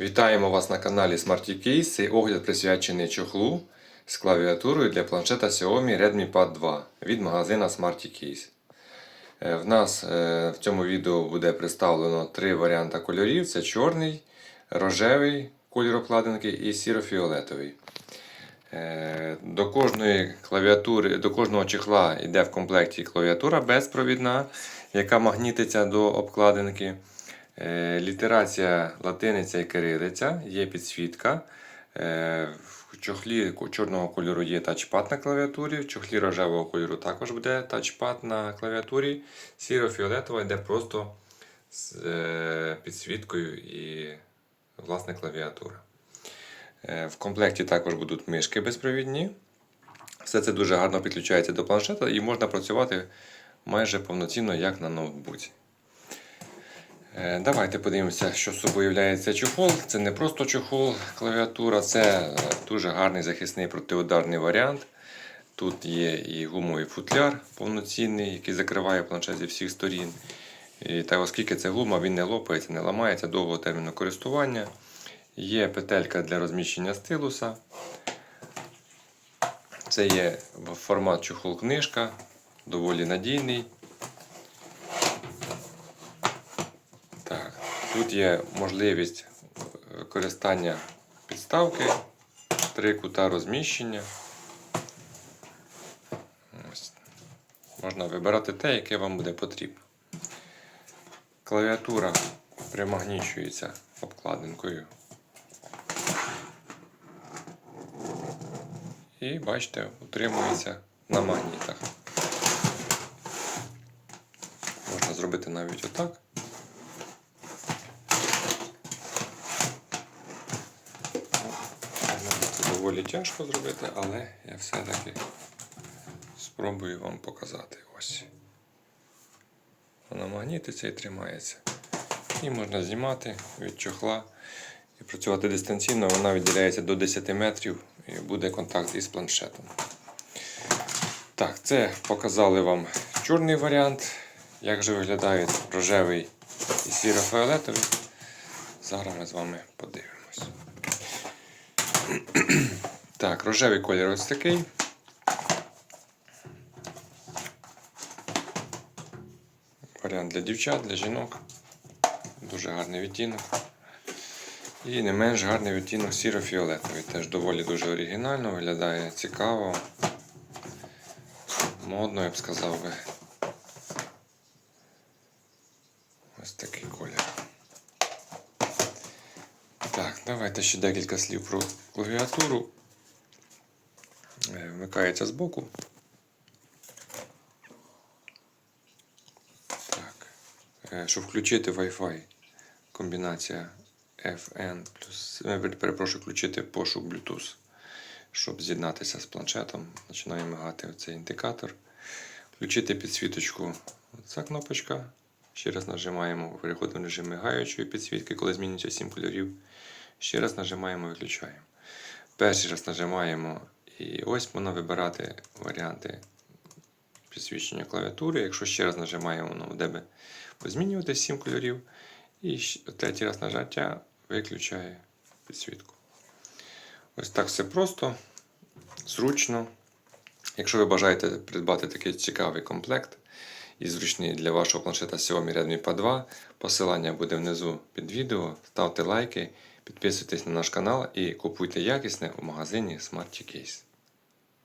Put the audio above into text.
Вітаємо вас на каналі Smarty Case. Цей огляд присвячений чохлу з клавіатурою для планшета Xiaomi Redmi Pad 2 від магазина Smarty Case. Е, В нас е, в цьому відео буде представлено три варіанти кольорів: це чорний, рожевий кольор обкладинки і сіро-фіолетовий. Е, До кожної клавіатури, до кожного чехла йде в комплекті клавіатура безпровідна, яка магнітиться до обкладинки. Е, Літерація латиниця і кирилиця, є підсвітка. Е, В чохлі чорного кольору є тачпад на клавіатурі, в чохлі рожевого кольору також буде тачпад на клавіатурі. Сіро-фіолетова йде просто з е, підсвіткою і власне клавіатура. В комплекті також будуть мишки безпровідні. Все це дуже гарно підключається до планшета і можна працювати майже повноцінно, як на ноутбуці. Е, Давайте подивимося, що собою являється чохол. Це не просто чохол, клавіатура, це е, дуже гарний захисний протиударний варіант. Тут є і гумовий футляр повноцінний, який закриває планшет зі всіх сторін. І, та оскільки це гума, він не лопається, не ламається довгого терміну користування. Є петелька для розміщення стилуса. Це є формат чохол книжка, доволі надійний. Так, тут є можливість використання підставки, три кута розміщення. Можна вибирати те, яке вам буде потрібно. Клавіатура примагнічується обкладинкою. І бачите, утримується на магнітах. Можна зробити навіть отак. Це доволі тяжко зробити, але я все-таки спробую вам показати. Ось. Вона магнітиться і тримається. І можна знімати від чохла і працювати дистанційно. Вона відділяється до 10 метрів і буде контакт із планшетом. Так, це показали вам чорний варіант. Як же виглядають рожевий і сіро-фіолетовий. Зараз ми з вами подивимось. Так, рожевий колір ось такий. Варіант для дівчат, для жінок. Дуже гарний відтінок. І не менш гарний відтінок сіро-фіолетовий. Теж доволі дуже оригінально, виглядає цікаво. Модно, я б сказав би. Ось такий колір. Так, давайте ще декілька слів про клавіатуру. Е, Вмикається збоку. Так. Е, Щоб включити Wi-Fi, комбінація FN плюс. е, Перепрошую, включити пошук Bluetooth. Щоб з'єднатися з планшетом, починає мигати цей індикатор. Включити підсвіточку. Ця кнопочка. Ще раз нажимаємо, переходимо в режим мигаючої підсвітки, коли змінюється 7 кольорів. Ще раз нажимаємо, виключаємо. Перший раз нажимаємо і ось можна вибирати варіанти підсвічення клавіатури. Якщо ще раз нажимаємо, воно буде би позмінювати 7 кольорів. І третій раз нажаття виключає підсвітку. Ось так все просто, зручно. Якщо ви бажаєте придбати такий цікавий комплект і зручний для вашого планшета Xiaomi Redmi P 2. посилання буде внизу під відео. Ставте лайки, підписуйтесь на наш канал і купуйте якісне у магазині Smarty Case.